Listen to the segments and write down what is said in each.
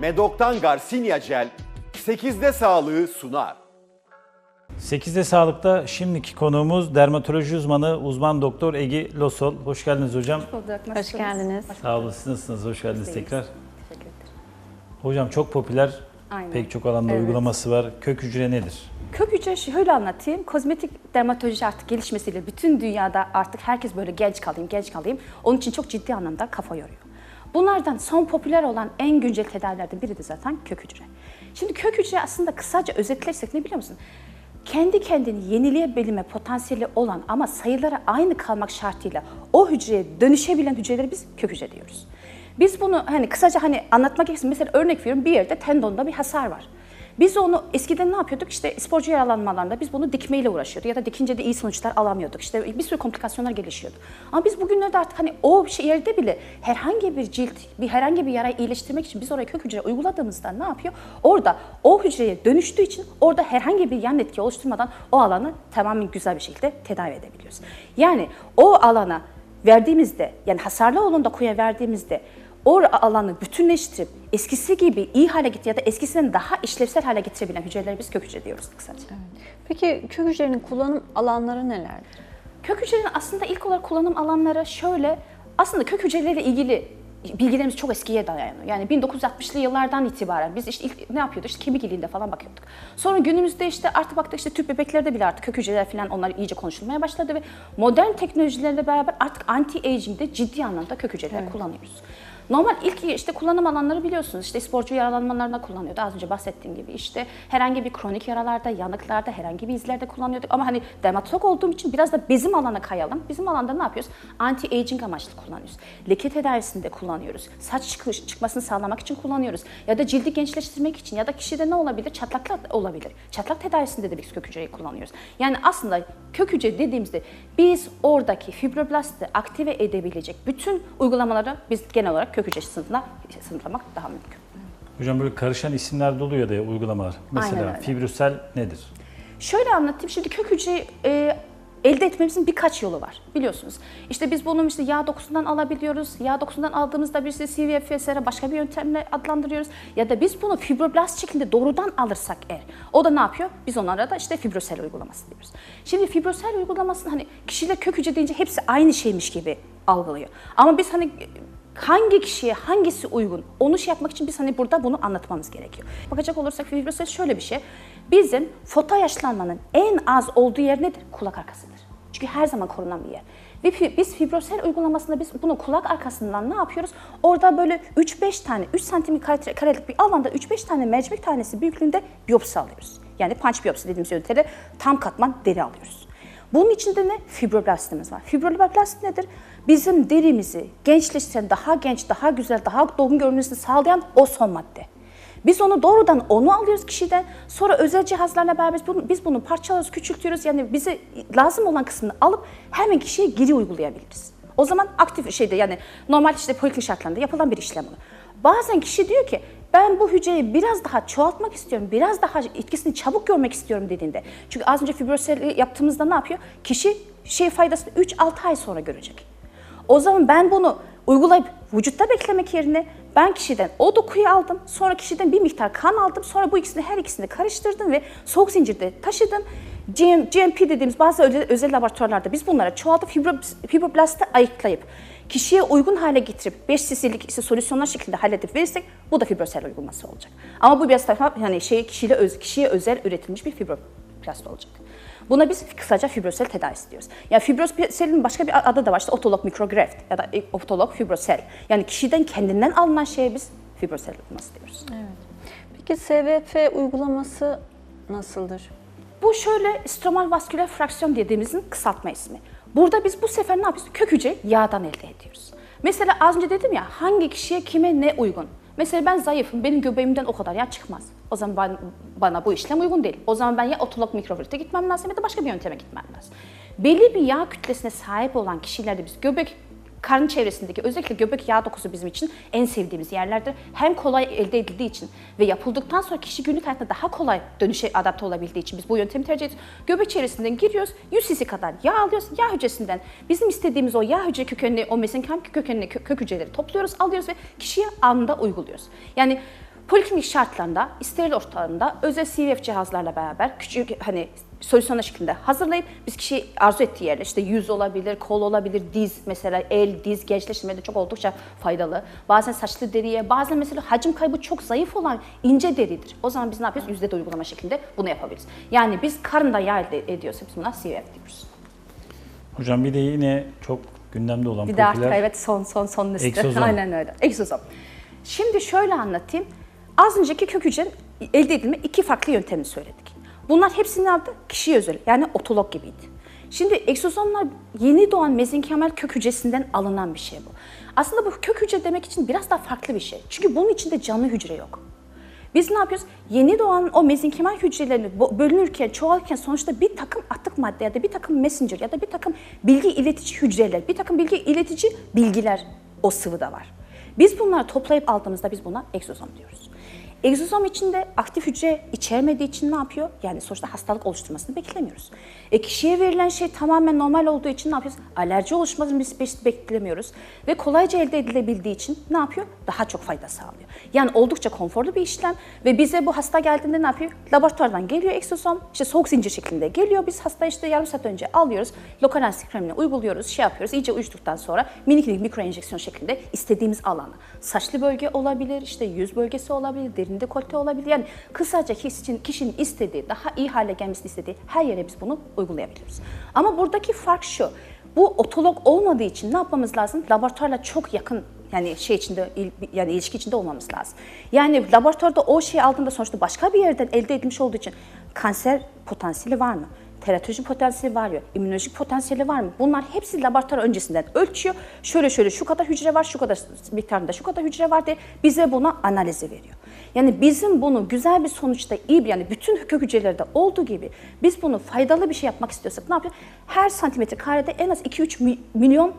Medok'tan Garcinia Gel 8'de sağlığı sunar. 8'de Sağlık'ta şimdiki konuğumuz dermatoloji uzmanı uzman doktor Egi Losol. Hoş geldiniz hocam. bulduk. Hoş Nasılsınız? geldiniz. Sağ olun. Siz nasılsınız? Hoş geldiniz Biz tekrar. Teşekkür ederim. Hocam çok popüler. Aynen. Pek çok alanda Evet. uygulaması var. Kök hücre nedir? Kök hücre şöyle anlatayım. Kozmetik dermatoloji artık gelişmesiyle bütün dünyada artık herkes böyle genç kalayım, genç kalayım. Onun için çok ciddi anlamda kafa yoruyor. Bunlardan son popüler olan en güncel tedavilerden biri de zaten kök hücre. Şimdi kök hücre aslında kısaca özetlersek ne biliyor musun? Kendi kendini yenileyebilme potansiyeli olan ama sayıları aynı kalmak şartıyla o hücreye dönüşebilen hücreleri biz kök hücre diyoruz. Biz bunu hani kısaca hani anlatmak için mesela örnek veriyorum bir yerde tendonda bir hasar var. Biz onu eskiden ne yapıyorduk? İşte sporcu yaralanmalarında biz bunu dikmeyle uğraşıyorduk ya da dikince de iyi sonuçlar alamıyorduk. İşte bir sürü komplikasyonlar gelişiyordu. Ama biz bugünlerde artık hani o şey yerde bile herhangi bir cilt, bir herhangi bir yarayı iyileştirmek için biz oraya kök hücre uyguladığımızda ne yapıyor? Orada o hücreye dönüştüğü için orada herhangi bir yan etki oluşturmadan o alanı tamamen güzel bir şekilde tedavi edebiliyoruz. Yani o alana verdiğimizde yani hasarlı olan dokuya verdiğimizde o alanı bütünleştirip eskisi gibi iyi hale getir ya da eskisinden daha işlevsel hale getirebilen hücreleri biz kök hücre diyoruz kısaca. Peki kök hücrenin kullanım alanları nelerdir? Kök hücrenin aslında ilk olarak kullanım alanları şöyle, aslında kök hücreleriyle ilgili bilgilerimiz çok eskiye dayanıyor. Yani 1960'lı yıllardan itibaren biz işte ilk ne yapıyorduk? İşte kemik iliğinde falan bakıyorduk. Sonra günümüzde işte artık baktık işte tüp bebeklerde bile artık kök hücreler falan onlar iyice konuşulmaya başladı ve modern teknolojilerle beraber artık anti-aging'de ciddi anlamda kök hücreleri kullanıyoruz. Normal ilk işte kullanım alanları biliyorsunuz. İşte sporcu yaralanmalarında kullanıyordu. Az önce bahsettiğim gibi işte herhangi bir kronik yaralarda, yanıklarda, herhangi bir izlerde kullanıyorduk. Ama hani dermatolog olduğum için biraz da bizim alana kayalım. Bizim alanda ne yapıyoruz? Anti-aging amaçlı kullanıyoruz. Leke tedavisinde kullanıyoruz. Saç çıkış, çıkmasını sağlamak için kullanıyoruz. Ya da cildi gençleştirmek için ya da kişide ne olabilir? Çatlaklar olabilir. Çatlak tedavisinde de biz kök hücreyi kullanıyoruz. Yani aslında kök hücre dediğimizde biz oradaki fibroblasti aktive edebilecek bütün uygulamaları biz genel olarak kök hücre sınıfına sınıflamak daha mümkün. Hocam böyle karışan isimler doluyor da uygulamalar. Mesela fibrosel nedir? Şöyle anlatayım. Şimdi kök hücreyi e, elde etmemizin birkaç yolu var. Biliyorsunuz. İşte biz bunu işte yağ dokusundan alabiliyoruz. Yağ dokusundan aldığımızda de CVFSR'e başka bir yöntemle adlandırıyoruz. Ya da biz bunu fibroblast şeklinde doğrudan alırsak eğer. O da ne yapıyor? Biz onlara da işte fibrosel uygulaması diyoruz. Şimdi fibrosel uygulamasını hani kişiler kök hücre deyince hepsi aynı şeymiş gibi algılıyor. Ama biz hani hangi kişiye hangisi uygun onu şey yapmak için biz hani burada bunu anlatmamız gerekiyor. Bakacak olursak fibrosel şöyle bir şey. Bizim foto yaşlanmanın en az olduğu yer nedir? Kulak arkasıdır. Çünkü her zaman korunan bir yer. Ve biz fibrosel uygulamasında biz bunu kulak arkasından ne yapıyoruz? Orada böyle 3-5 tane, 3 santim kare- karelik bir alanda 3-5 tane mercimek tanesi büyüklüğünde biyopsi alıyoruz. Yani punch biyopsi dediğimiz yöntemde tam katman deri alıyoruz. Bunun içinde ne? Fibroblastımız var. Fibroblast nedir? Bizim derimizi gençleştiren, daha genç, daha güzel, daha dolgun görünmesini sağlayan o son madde. Biz onu doğrudan onu alıyoruz kişiden. Sonra özel cihazlarla beraber biz bunu, biz bunu parçalıyoruz, küçültüyoruz. Yani bize lazım olan kısmını alıp hemen kişiye geri uygulayabiliriz. O zaman aktif şeyde yani normal işte poliklinik şartlarında yapılan bir işlem bu. Bazen kişi diyor ki ben bu hücreyi biraz daha çoğaltmak istiyorum, biraz daha etkisini çabuk görmek istiyorum dediğinde. Çünkü az önce fibroseli yaptığımızda ne yapıyor? Kişi şey faydasını 3-6 ay sonra görecek. O zaman ben bunu uygulayıp vücutta beklemek yerine ben kişiden o dokuyu aldım, sonra kişiden bir miktar kan aldım, sonra bu ikisini her ikisini karıştırdım ve soğuk zincirde taşıdım. GM, GMP dediğimiz bazı özel, laboratuvarlarda biz bunlara çoğaltıp fibro, fibroblasti ayıklayıp kişiye uygun hale getirip 5 cc'lik işte solüsyonlar şeklinde halledip verirsek bu da fibrosel uygulaması olacak. Ama bu biraz daha yani şey kişiyle öz, kişiye özel üretilmiş bir fibroblast olacak. Buna biz kısaca fibrosel tedavisi diyoruz. Yani fibroselin başka bir adı da var. İşte otolog mikrograft ya da otolog fibrosel. Yani kişiden kendinden alınan şeye biz fibrosel uygulaması diyoruz. Peki SVF uygulaması nasıldır? Bu şöyle stromal vasküler fraksiyon dediğimizin kısaltma ismi. Burada biz bu sefer ne yapıyoruz? Kök hücre yağdan elde ediyoruz. Mesela az önce dedim ya hangi kişiye kime ne uygun? Mesela ben zayıfım, benim göbeğimden o kadar yağ çıkmaz. O zaman ben, bana bu işlem uygun değil. O zaman ben ya otolog mikrofiltre gitmem lazım ya da başka bir yönteme gitmem lazım. Belli bir yağ kütlesine sahip olan kişilerde biz göbek karın çevresindeki özellikle göbek yağ dokusu bizim için en sevdiğimiz yerlerdir. Hem kolay elde edildiği için ve yapıldıktan sonra kişi günlük hayatında daha kolay dönüşe adapte olabildiği için biz bu yöntemi tercih ediyoruz. Göbek çevresinden giriyoruz, 100 cc kadar yağ alıyoruz. Yağ hücresinden bizim istediğimiz o yağ hücre kökenli, o mesenkem kökenli kö- kök hücreleri topluyoruz, alıyoruz ve kişiye anında uyguluyoruz. Yani Poliklinik şartlarında, steril ortamında özel CVF cihazlarla beraber küçük hani solüsyonla şeklinde hazırlayıp biz kişi arzu ettiği yerle işte yüz olabilir, kol olabilir, diz mesela el, diz gençleştirmede çok oldukça faydalı. Bazen saçlı deriye, bazen mesela hacim kaybı çok zayıf olan ince deridir. O zaman biz ne yapıyoruz? Yüzde de uygulama şeklinde bunu yapabiliriz. Yani biz karında yağ elde ediyorsak biz buna CVF diyoruz. Hocam bir de yine çok gündemde olan Bir daha popüler evet son son son liste. Egzozom. Aynen öyle. Egzozom. Şimdi şöyle anlatayım. Az önceki kök hücrenin elde edilme iki farklı yöntemini söyledik. Bunlar hepsini aldı kişiye özel yani otolog gibiydi. Şimdi egzozomlar yeni doğan mezenkemel kök hücresinden alınan bir şey bu. Aslında bu kök hücre demek için biraz daha farklı bir şey. Çünkü bunun içinde canlı hücre yok. Biz ne yapıyoruz? Yeni doğan o mezenkimal hücrelerini bölünürken, çoğalırken sonuçta bir takım atık madde ya da bir takım messenger ya da bir takım bilgi iletici hücreler, bir takım bilgi iletici bilgiler o sıvıda var. Biz bunları toplayıp aldığımızda biz buna egzozom diyoruz. Egzozom içinde aktif hücre içermediği için ne yapıyor? Yani sonuçta hastalık oluşturmasını beklemiyoruz. E kişiye verilen şey tamamen normal olduğu için ne yapıyoruz? Alerji oluşmasını biz beklemiyoruz. Ve kolayca elde edilebildiği için ne yapıyor? Daha çok fayda sağlıyor. Yani oldukça konforlu bir işlem ve bize bu hasta geldiğinde ne yapıyor? Laboratuvardan geliyor egzozom, işte soğuk zincir şeklinde geliyor. Biz hasta işte yarım saat önce alıyoruz, lokal anestezi kremini uyguluyoruz, şey yapıyoruz. İyice uyuştuktan sonra minik minik mikro enjeksiyon şeklinde istediğimiz alana. Saçlı bölge olabilir, işte yüz bölgesi olabilir, derin dekolte olabilir. Yani kısaca kişinin, kişinin istediği, daha iyi hale gelmesini istediği her yere biz bunu uygulayabiliyoruz. Ama buradaki fark şu. Bu otolog olmadığı için ne yapmamız lazım? Laboratuvarla çok yakın yani şey içinde yani ilişki içinde olmamız lazım. Yani laboratuvarda o şeyi aldığında sonuçta başka bir yerden elde edilmiş olduğu için kanser potansiyeli var mı? Teratoloji potansiyeli var mı? İmmünolojik potansiyeli var mı? Bunlar hepsi laboratuvar öncesinden ölçüyor. Şöyle şöyle şu kadar hücre var, şu kadar miktarında şu kadar hücre var diye bize buna analizi veriyor. Yani bizim bunu güzel bir sonuçta iyi bir yani bütün kök hücrelerde olduğu gibi biz bunu faydalı bir şey yapmak istiyorsak ne yapıyor? Her santimetre karede en az 2-3 mi- milyon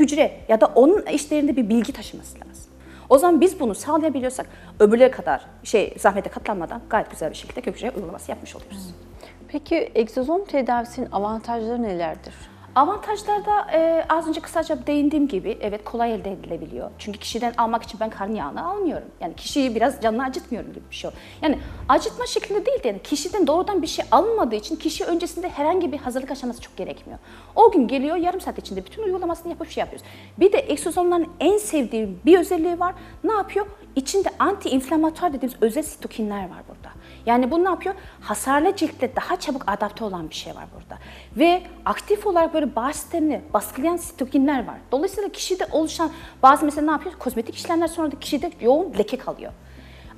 hücre ya da onun işlerinde bir bilgi taşıması lazım. O zaman biz bunu sağlayabiliyorsak öbürleri kadar şey zahmete katlanmadan gayet güzel bir şekilde kök hücre uygulaması yapmış oluyoruz. Peki egzozom tedavisinin avantajları nelerdir? Avantajlarda e, az önce kısaca değindiğim gibi evet kolay elde edilebiliyor. Çünkü kişiden almak için ben karın yağını almıyorum. Yani kişiyi biraz canını acıtmıyorum gibi bir şey. Yani acıtma şeklinde değil de yani kişiden doğrudan bir şey alınmadığı için kişi öncesinde herhangi bir hazırlık aşaması çok gerekmiyor. O gün geliyor yarım saat içinde bütün uygulamasını yapıp şey yapıyoruz. Bir de egzozomların en sevdiğim bir özelliği var. Ne yapıyor? İçinde anti-inflamatuar dediğimiz özel sitokinler var burada. Yani bu ne yapıyor? Hasarlı ciltte daha çabuk adapte olan bir şey var burada. Ve aktif olarak böyle bağış sistemini baskılayan sitokinler var. Dolayısıyla kişide oluşan bazı mesela ne yapıyor? Kozmetik işlemler sonra da kişide yoğun leke kalıyor.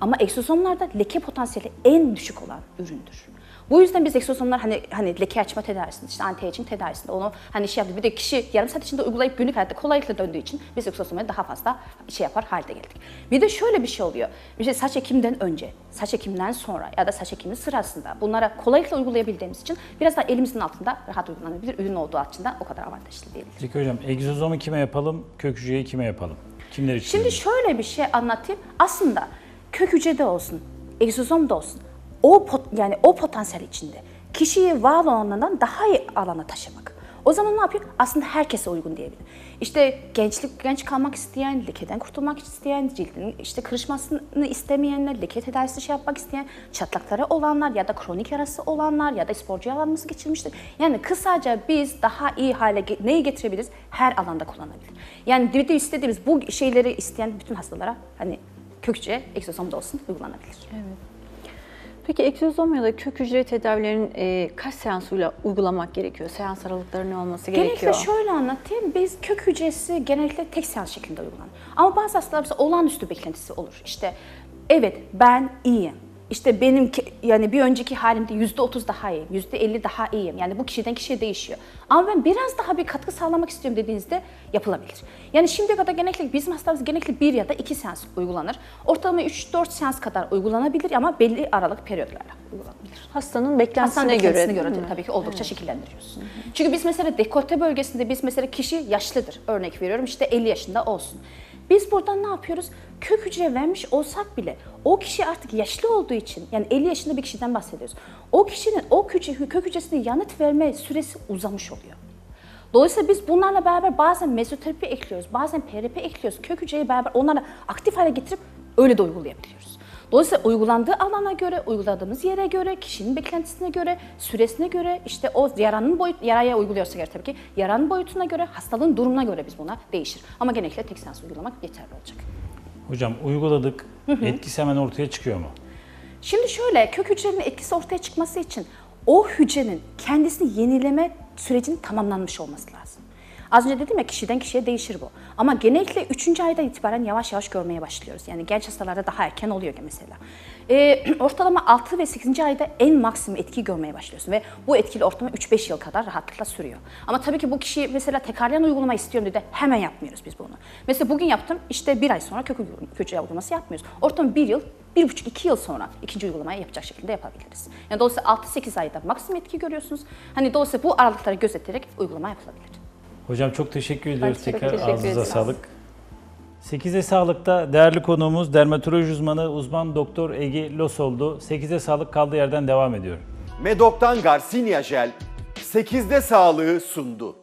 Ama egzozomlarda leke potansiyeli en düşük olan üründür. Bu yüzden biz egzozomlar hani hani leke açma tedavisinde, işte anti-aging tedavisinde onu hani şey yaptık. Bir de kişi yarım saat içinde uygulayıp günlük hayatta kolaylıkla döndüğü için biz egzozomları daha fazla şey yapar halde geldik. Bir de şöyle bir şey oluyor. İşte saç ekiminden önce, saç ekiminden sonra ya da saç ekimi sırasında bunlara kolaylıkla uygulayabildiğimiz için biraz daha elimizin altında rahat uygulanabilir ürün olduğu açısından o kadar avantajlı değil. Peki hocam egzozomu kime yapalım, kök hücreyi kime yapalım? Kimler için? Şimdi şöyle bir şey anlatayım. Aslında kök hücrede olsun, egzozom da olsun. O yani o potansiyel içinde kişiyi var olanlardan daha iyi alana taşımak. O zaman ne yapıyor? Aslında herkese uygun diyebilir. İşte gençlik genç kalmak isteyen, lekeden kurtulmak isteyen, cildinin işte kırışmasını istemeyenler, leke tedavisi şey yapmak isteyen, çatlakları olanlar ya da kronik yarası olanlar ya da sporcu yaralanması geçirmiştir. Yani kısaca biz daha iyi hale neyi getirebiliriz? Her alanda kullanabilir. Yani bir istediğimiz bu şeyleri isteyen bütün hastalara hani kök hücre egzozomda olsun uygulanabilir. Peki egzozom ya da kök hücre tedavilerinin e, kaç seansıyla uygulamak gerekiyor? Seans aralıkları ne olması gerekiyor? Genellikle şöyle anlatayım. Biz kök hücresi genellikle tek seans şeklinde uygulanır. Ama bazı hastalar mesela olağanüstü beklentisi olur. İşte evet ben iyiyim. İşte benim yani bir önceki halimde yüzde otuz daha iyiyim, yüzde elli daha iyiyim. Yani bu kişiden kişiye değişiyor. Ama ben biraz daha bir katkı sağlamak istiyorum dediğinizde yapılabilir. Yani şimdiye kadar genellikle bizim hastalarımız genellikle bir ya da iki seans uygulanır. Ortalama 3-4 seans kadar uygulanabilir ama belli aralık periyotlarla uygulanabilir. Hastanın beklentisine Hastanın göre. beklentisine göre, mi? tabii ki oldukça şekillendiriyoruz. Çünkü biz mesela dekolte bölgesinde biz mesela kişi yaşlıdır. Örnek veriyorum işte 50 yaşında olsun. Biz buradan ne yapıyoruz? Kök hücre vermiş olsak bile o kişi artık yaşlı olduğu için yani 50 yaşında bir kişiden bahsediyoruz. O kişinin o kök, kök hücresine yanıt verme süresi uzamış oluyor. Dolayısıyla biz bunlarla beraber bazen mezoterapi ekliyoruz, bazen PRP ekliyoruz. Kök hücreyi beraber onlarla aktif hale getirip öyle de uygulayabiliyoruz. Dolayısıyla uygulandığı alana göre, uyguladığımız yere göre, kişinin beklentisine göre, süresine göre, işte o yaranın boyut, yaraya uyguluyorsa eğer tabii ki, yaranın boyutuna göre, hastalığın durumuna göre biz buna değişir. Ama genellikle tek seans uygulamak yeterli olacak. Hocam uyguladık. Etkisi hemen ortaya çıkıyor mu? Şimdi şöyle kök hücrenin etkisi ortaya çıkması için o hücrenin kendisini yenileme sürecinin tamamlanmış olması lazım. Az önce dedim ya kişiden kişiye değişir bu. Ama genellikle 3. ayda itibaren yavaş yavaş görmeye başlıyoruz. Yani genç hastalarda daha erken oluyor mesela. Ee, ortalama 6 ve 8. ayda en maksimum etki görmeye başlıyorsun. Ve bu etkili ortalama 3-5 yıl kadar rahatlıkla sürüyor. Ama tabii ki bu kişi mesela tekrarlayan uygulama istiyorum dedi hemen yapmıyoruz biz bunu. Mesela bugün yaptım işte bir ay sonra kök hücre uygulaması yapmıyoruz. Ortalama bir yıl bir buçuk iki yıl sonra ikinci uygulamayı yapacak şekilde yapabiliriz. Yani dolayısıyla 6-8 ayda maksimum etki görüyorsunuz. Hani dolayısıyla bu aralıkları gözeterek uygulama yapılabilir. Hocam çok teşekkür ediyoruz. çok Tekrar teşekkür ağzınıza ederiz. sağlık. 8'e Sağlık'ta değerli konuğumuz dermatoloji uzmanı uzman doktor Egi Los oldu. 8'e Sağlık kaldığı yerden devam ediyor. Medok'tan Garcinia Jel 8'de sağlığı sundu.